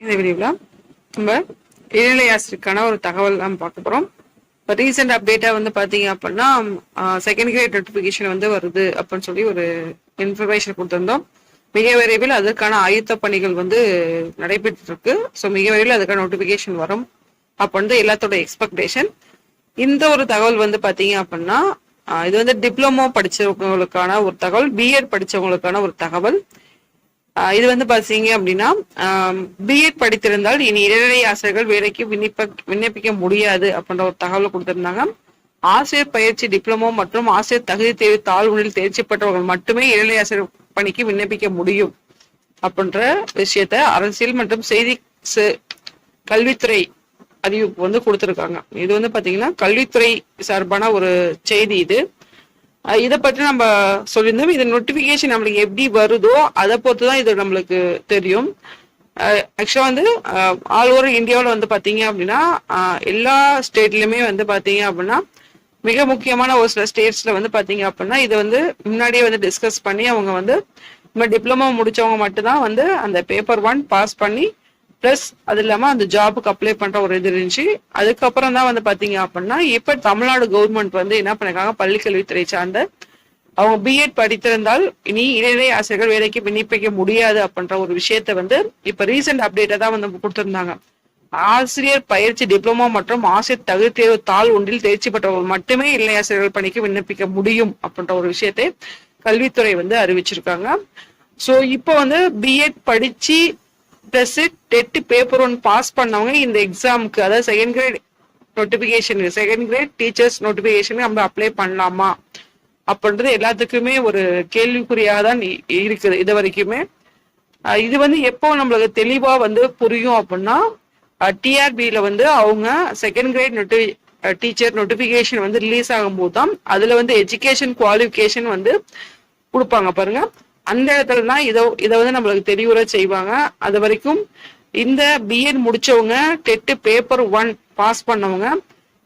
இந்த வீடியோவில் நம்ம இடைநிலை ஆசிரியருக்கான ஒரு தகவல் நம்ம பார்க்க போகிறோம் இப்போ ரீசெண்ட் அப்டேட்டாக வந்து பார்த்தீங்க அப்படின்னா செகண்ட் கிரேட் நோட்டிஃபிகேஷன் வந்து வருது அப்படின்னு சொல்லி ஒரு இன்ஃபர்மேஷன் கொடுத்துருந்தோம். மிக விரைவில் அதற்கான ஆயுத்த பணிகள் வந்து நடைபெற்று இருக்கு ஸோ மிக விரைவில் அதுக்கான நோட்டிஃபிகேஷன் வரும். அப்போ வந்து எல்லாத்தோட எக்ஸ்பெக்டேஷன் இந்த ஒரு தகவல் வந்து பார்த்தீங்க அப்படின்னா இது வந்து டிப்ளமோ படிச்சவங்களுக்கான ஒரு தகவல் பிஎட் படிச்சவங்களுக்கான ஒரு தகவல். இது வந்து பாத்தீங்க அப்படின்னா பிஎட் படித்திருந்தால் இனி இடைநிலை ஆசிரியர்கள் வேலைக்கு விண்ணப்ப விண்ணப்பிக்க முடியாது அப்படின்ற ஒரு தகவல் கொடுத்திருந்தாங்க. ஆசிரியர் பயிற்சி டிப்ளமோ மற்றும் ஆசிரியர் தகுதி தேர்வு தாழ்வுகளில் தேர்ச்சி பெற்றவர்கள் மட்டுமே இடைநிலை ஆசிரியர் பணிக்கு விண்ணப்பிக்க முடியும் அப்படின்ற விஷயத்த அரசியல் மற்றும் செய்தி கல்வித்துறை அறிவிப்பு வந்து கொடுத்துருக்காங்க. இது வந்து பாத்தீங்கன்னா கல்வித்துறை சார்பான ஒரு செய்தி இது. இதை பற்றி நம்ம சொல்லியிருந்தோம். இது நோட்டிபிகேஷன் நம்மளுக்கு எப்படி வருதோ அதை பொறுத்து தான் இது நம்மளுக்கு தெரியும். ஆக்சுவலாக வந்து ஆல் ஓவர் இந்தியாவில் வந்து பார்த்தீங்க அப்படின்னா எல்லா ஸ்டேட்லையுமே வந்து பார்த்தீங்க அப்படின்னா மிக முக்கியமான ஒரு சில ஸ்டேட்ஸில் வந்து பார்த்தீங்க அப்படின்னா இதை வந்து முன்னாடியே வந்து டிஸ்கஸ் பண்ணி அவங்க வந்து நம்ம டிப்ளமோ முடித்தவங்க மட்டும்தான் வந்து அந்த பேப்பர் ஒன் பாஸ் பண்ணி ப்ளஸ் அது இல்லாமல் அந்த ஜாபுக்கு அப்ளை பண்ணுற ஒரு இது இருந்துச்சு. அதுக்கப்புறம் தான் வந்து பார்த்தீங்க அப்படின்னா இப்போ தமிழ்நாடு கவர்மெண்ட் வந்து என்ன பண்ணிருக்காங்க? பள்ளிக்கல்வித்துறை சார்ந்த அவங்க பிஎட் படித்திருந்தால் இனி இடைநிலை ஆசிரியர்கள் வேலைக்கு விண்ணப்பிக்க முடியாது அப்படின்ற ஒரு விஷயத்த வந்து இப்ப ரீசெண்ட் அப்டேட்டை தான் வந்து கொடுத்திருந்தாங்க. ஆசிரியர் பயிற்சி டிப்ளமோ மற்றும் ஆசிரியர் தகுதி தேர்வு தாள் ஒன்றில் தேர்ச்சி பெற்றவர்கள் மட்டுமே இளை ஆசிரியர்கள் பணிக்கு விண்ணப்பிக்க முடியும் அப்படின்ற ஒரு விஷயத்தை கல்வித்துறை வந்து அறிவிச்சிருக்காங்க. ஸோ இப்போ வந்து பிஎட் படிச்சு plus TET paper one pass பண்ணவங்க இந்த எக்ஸாமுக்கு அதாவது second grade notification second grade teachers நோட்டிஃபிகேஷனுக்கு நம்ம அப்ளை பண்ணலாமா? அப்படின்றது எல்லாத்துக்குமே ஒரு கேள்விக்குறியாக தான் இருக்குது இது வரைக்குமே. இது வந்து எப்போ நம்மளுக்கு தெளிவாக வந்து புரியும் அப்படின்னா டிஆர்பியில் வந்து அவங்க செகண்ட் கிரேட் நோட்டி டீச்சர் நோட்டிஃபிகேஷன் வந்து ரிலீஸ் ஆகும்போது தான் அதில் வந்து எஜுகேஷன் குவாலிஃபிகேஷன் வந்து கொடுப்பாங்க பாருங்க. அந்த இடத்துல தான் இதை இதை வந்து நம்மளுக்கு தெளிவுற செய்வாங்க. அது வரைக்கும் இந்த பிஎட் முடிச்சவங்க டெட்டு பேப்பர் ஒன் பாஸ் பண்ணவங்க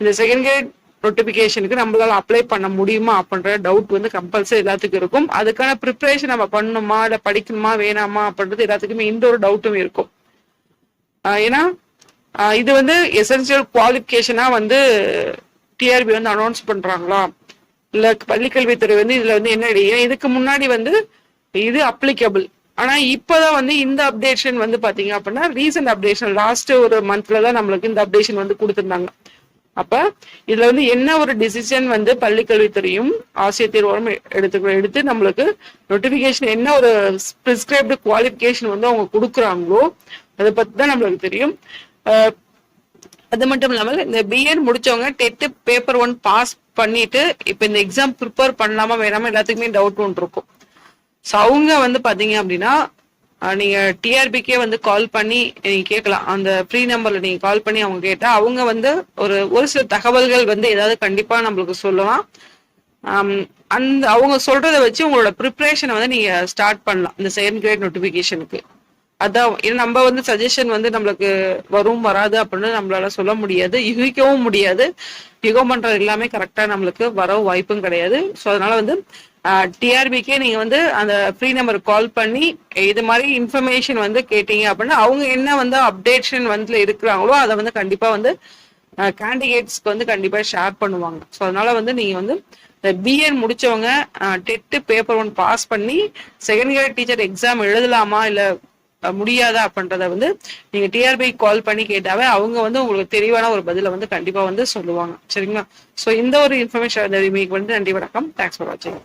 இந்த செகண்ட் கிரேட் நோட்டிபிகேஷனுக்கு நம்மளால அப்ளை பண்ண முடியுமா அப்படின்ற டவுட் வந்து கம்பல்சரி எல்லாத்துக்கும் இருக்கும். அதுக்கான ப்ரிப்பரேஷன் நம்ம பண்ணணுமா இல்லை படிக்கணுமா வேணாமா அப்படின்றது எல்லாத்துக்குமே இந்த ஒரு டவுட்டும் இருக்கும். ஆஹ் ஏன்னா இது வந்து எசென்சியல் குவாலிஃபிகேஷனா வந்து டிஆர்பி வந்து அனௌன்ஸ் பண்றாங்களா? இல்ல பள்ளிக்கல்வித்துறை வந்து இதுல வந்து என்ன இதுக்கு முன்னாடி வந்து இது அப்ளிகபிள் ஆனா இப்பதான் வந்து இந்த அப்டேஷன் வந்து பாத்தீங்க அப்படின்னா ரீசெண்ட் அப்டேஷன் லாஸ்ட் ஒரு மந்த்ல தான் நம்மளுக்கு இந்த அப்டேஷன் வந்து கொடுத்துருந்தாங்க. அப்ப இதுல வந்து என்ன ஒரு டிசிஷன் வந்து பள்ளிக்கல்வித்துறையும் ஆசிரியர் தேர்வோரும் எடுத்து எடுத்து நம்மளுக்கு நோட்டிபிகேஷன் என்ன ஒரு பிரிஸ்கிரைப்டு குவாலிஃபிகேஷன் வந்து அவங்க கொடுக்குறாங்களோ அதை பத்தி தான் நம்மளுக்கு தெரியும். அது மட்டும் இல்லாமல் இந்த பிஎட் முடிச்சவங்க டெட்டு பேப்பர் ஒன் பாஸ் பண்ணிட்டு இப்போ இந்த எக்ஸாம் ப்ரிப்பேர் பண்ணலாமா வேணாமா எல்லாத்துக்குமே டவுட் ஒன்று இருக்கும். ஸோ அவங்க வந்து பார்த்தீங்க அப்படின்னா நீங்கள் நீங்க டிஆர்பிக்கே வந்து கால் பண்ணி நீங்க கேட்கலாம். அந்த ஃப்ரீ நம்பர்ல நீங்க கால் பண்ணி அவங்க கேட்டா அவங்க வந்து ஒரு ஒரு சில தகவல்கள் வந்து ஏதாவது கண்டிப்பா நம்மளுக்கு சொல்லலாம். அந்த அவங்க சொல்றத வச்சு உங்களோட ப்ரிப்பரேஷனை வந்து நீங்க ஸ்டார்ட் பண்ணலாம். இந்த செகண்ட் கிரேட் நோட்டிபிகேஷனுக்கு அதான் ஏன்னா நம்ம வந்து சஜஷன் வந்து நம்மளுக்கு வரும் வராது அப்படின்னு நம்மளால சொல்ல முடியாது. யூகிக்கவும் முடியாது. யுகம் பண்றது எல்லாமே கரெக்டா நம்மளுக்கு வர வாய்ப்பும் கிடையாது. ஸோ அதனால வந்து டிஆர்பிக்கே நீங்க வந்து அந்த ஃப்ரீ நம்பருக்கு கால் பண்ணி இது மாதிரி இன்ஃபர்மேஷன் வந்து கேட்டீங்க அப்படின்னா அவங்க என்ன வந்து அப்டேஷன் வந்து இருக்கிறாங்களோ அதை வந்து கண்டிப்பா வந்து கேண்டிடேட்ஸ்க்கு வந்து கண்டிப்பா ஷேர் பண்ணுவாங்க. ஸோ அதனால வந்து நீங்க வந்து இந்த பிஎட் முடிச்சவங்க டெட்டு பேப்பர் ஒன் பாஸ் பண்ணி செகண்ட் இயர் டீச்சர் எக்ஸாம் எழுதலாமா இல்லை முடியாதா அப்படின்றத வந்து நீங்க டிஆர்பி கால் பண்ணி கேட்டாவே அவங்க வந்து உங்களுக்கு தெளிவான ஒரு பதில வந்து கண்டிப்பா வந்து சொல்லுவாங்க. சரிங்களா? ஸோ இந்த ஒரு இன்ஃபர்மேஷன் வந்து நன்றி வணக்கம். தேங்க்ஸ் ஃபார் வாட்சிங்